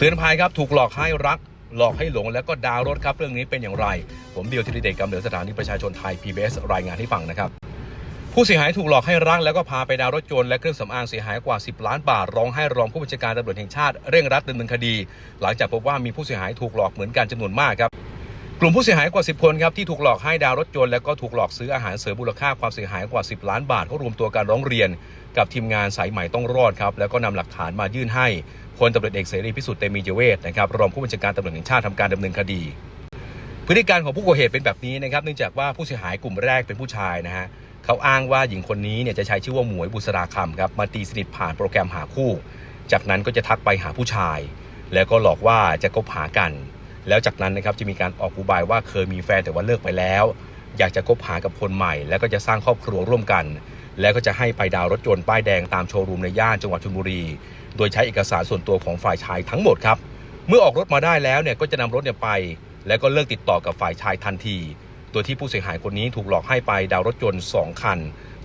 เตือนภัยครับถูกหลอกให้รัก หลอกให้หลงแล้วก็ดาวรถครับเรื่องนี้เป็นอย่างไร ผมเดียวธีรเดชกำเนิดสถานีประชาชนไทย PBS รายงานให้ฟังนะครับ ผู้เสียหายถูกหลอกให้รักแล้วก็พาไปดาวรถยนต์และเครื่องสำอางเสียหายกว่า 10 ล้านบาทร้องให้รองผู้บัญชาการตำรวจแห่งชาติเร่งรัดดำเนินคดี หลังจากพบว่ามีผู้เสียหายถูกหลอกเหมือนกันจำนวนมากครับกลุ่มผู้เสียหายกว่า 10 คนครับที่ถูกหลอกให้ดาวรถยนต์และก็ถูกหลอกซื้ออาหารเสริมมูลค่าความเสียหายกว่า 10 ล้านบาทเขารวมตัวการร้องเรียน กับทีมงานสายใหม่ต้องรอดครับแล้วก็นำหลักฐานมายื่นให้ พลตำรวจเอกเสรีพิสุทธิ์เตมีเยเวทนะครับรองผู้บัญชาการตำรวจแห่งชาติทำการดำเนินคดี พฤติการของผู้ก่อเหตุเป็นแบบนี้นะครับเนื่องจากว่าผู้เสียหายกลุ่มแรกเป็นผู้ชายนะฮะเขาอ้างว่าหญิงคนนี้เนี่ยจะใช้ชื่อว่าหมวยบุษราคำครับมาตีสนิทผ่านโปรแกรมหาคู่ จากนั้นก็จะทักไปหาผู้ชาย แล้วก็หลอกว่าจะคบหากัน แล้วจากนั้นนะครับจะมีการออกอุบายว่าเคยมีแฟนแต่ว่าเลิกไปแล้ว อยากจะคบหากับคนใหม่ แล้วก็จะสร้างครอบครัวร่วมกัน แล้วก็จะให้ไปดาวรถยนต์ป้ายแดงตามโชว์รูมในย่านจังหวัดชลบุรี โดยใช้เอกสารส่วนตัวของฝ่ายชายทั้งหมดครับ เมื่อออกรถมาได้แล้วเนี่ยก็จะนำรถเนี่ยไป แล้วก็เลิกติดต่อกับฝ่ายชายทันที โดยที่ผู้เสียหายคนนี้ถูกหลอกให้ไปดาวรถยนต์ 2 คัน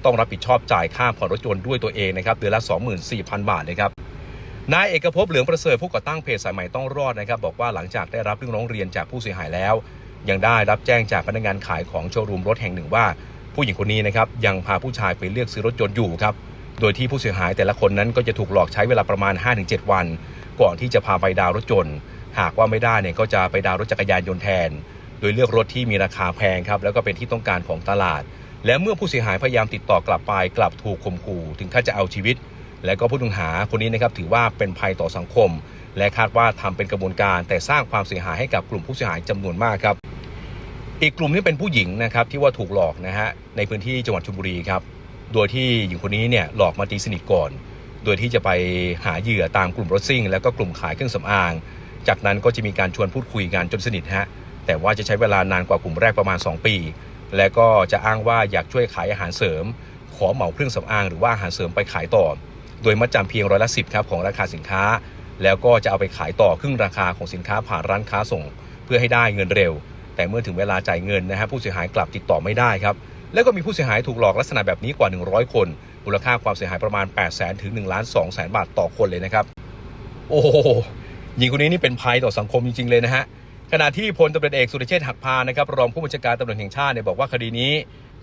ต้องรับผิดชอบจ่ายค่าผ่อนรถยนต์ด้วยตัวเองนะครับเดือนละ 24,000 บาทนะครับนายเอกภพเหลืองประเสริฐผู้ก่อตั้งเพจสายใหม่ต้องรอดนะครับบอกว่าหลังจากได้รับเรื่องร้องเรียนจากผู้เสียหายแล้ว ยังได้รับแจ้งจากพนักงานขายของโชว์รูมรถแห่งหนึ่งว่า ผู้หญิงคนนี้นะครับยังพาผู้ชายไปเลือกซื้อรถยนต์อยู่ครับ โดยที่ผู้เสียหายแต่ละคนนั้นก็จะถูกหลอกใช้เวลาประมาณ 5-7 วัน ก่อนที่จะพาไปดาวรถยนต์หากว่าไม่ได้เนี่ยก็จะไปดาวรถจักรยานยนต์แทน โดยเลือกรถที่มีราคาแพงครับแล้วก็เป็นที่ต้องการของตลาด และเมื่อผู้เสียหายพยายามติดต่อกลับไปกลับถูกข่มขู่ถึงขั้นจะเอาชีวิต และก็ผู้ต้องหาคนนี้นะครับถือว่าเป็นภัยต่อสังคม และคาดว่าทำเป็นกระบวนการ แต่สร้างความเสียหายให้กับกลุ่มผู้เสียหายจำนวนมากครับ อีกกลุ่มนี้เป็นผู้หญิงนะครับที่ว่าถูกหลอกนะฮะในพื้นที่จังหวัดชลบุรีครับ โดยที่หญิงคนนี้เนี่ยหลอกมาตีสนิทก่อน โดยที่จะไปหาเหยื่อตามกลุ่มรถซิ่ง แล้วก็กลุ่มขายเครื่องสำอาง จากนั้นก็จะมีการชวนพูดคุยกันจนสนิทฮะ แต่ว่าจะใช้เวลานานกว่ากลุ่มแรกประมาณ 2 ปี และก็จะอ้างว่าอยากช่วยขายอาหารเสริม ขอเหมาเครื่องสำอางหรือว่าอาหารเสริมไปขายต่อ โดยมัดจำเพียงร้อยละสิบครับของราคาสินค้า แล้วก็จะเอาไปขายต่อครึ่งราคาของสินค้าผ่านร้านค้าส่ง เพื่อให้ได้เงินเร็ว แต่เมื่อถึงเวลาจ่ายเงินนะฮะผู้เสียหายกลับติดต่อไม่ได้ครับแล้วก็มีผู้เสียหายถูกหลอกลักษณะแบบนี้กว่า 100 คน มูลค่าความเสียหายประมาณ 8 0 0 0 0 0ถึง1ล้าน2แสนบาทต่อคนเลยนะครับ โอ้โหหญิงคนนี้นี่เป็นภัยต่อสังคมจริง ๆ เลยนะฮะ ขณะที่พลตำรวจเอกสุรเชษฐ์หักพานะครับรองผู้บัญชาการตำรวจแห่งชาติเนี่ยบอกว่าคดีนี้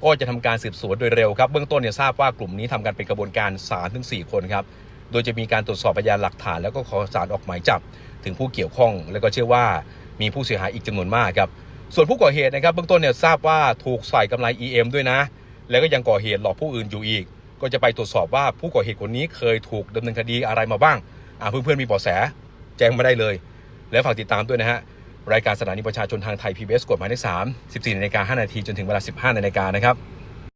ก็จะทำการสืบสวนโดยเร็วครับ เบื้องต้นเนี่ยทราบว่ากลุ่มนี้ทำกันเป็นกระบวนการ3ถึง4คนครับ โดยจะมีการตรวจสอบพยานหลักฐาน แล้วก็ขอสารออกหมายจับ ถึงผู้เกี่ยวข้อง แล้วก็เชื่อว่ามีผู้เสียหายอีกจำนวนมากครับ ส่วนผู้ก่อเหตุนะครับเบื้องต้นเนี่ยทราบว่าถูกใส่กำไร EM ด้วยนะ แล้วก็ยังก่อเหตุหลอกผู้อื่นอยู่อีก ก็จะไปตรวจสอบว่าผู้ก่อเหตุคนนี้เคยถูกดำเนินคดีอะไรมาบ้างอ่าเพื่อนๆมีเบาะแส แจ้งมาได้เลย แล้วฝากติดตามด้วยนะฮะรายการสถานีประชาชนทางไทย PBS กฎหมายเลข3 14นาฬิกา5นาทีจนถึงเวลา 15นาฬิกานะครับ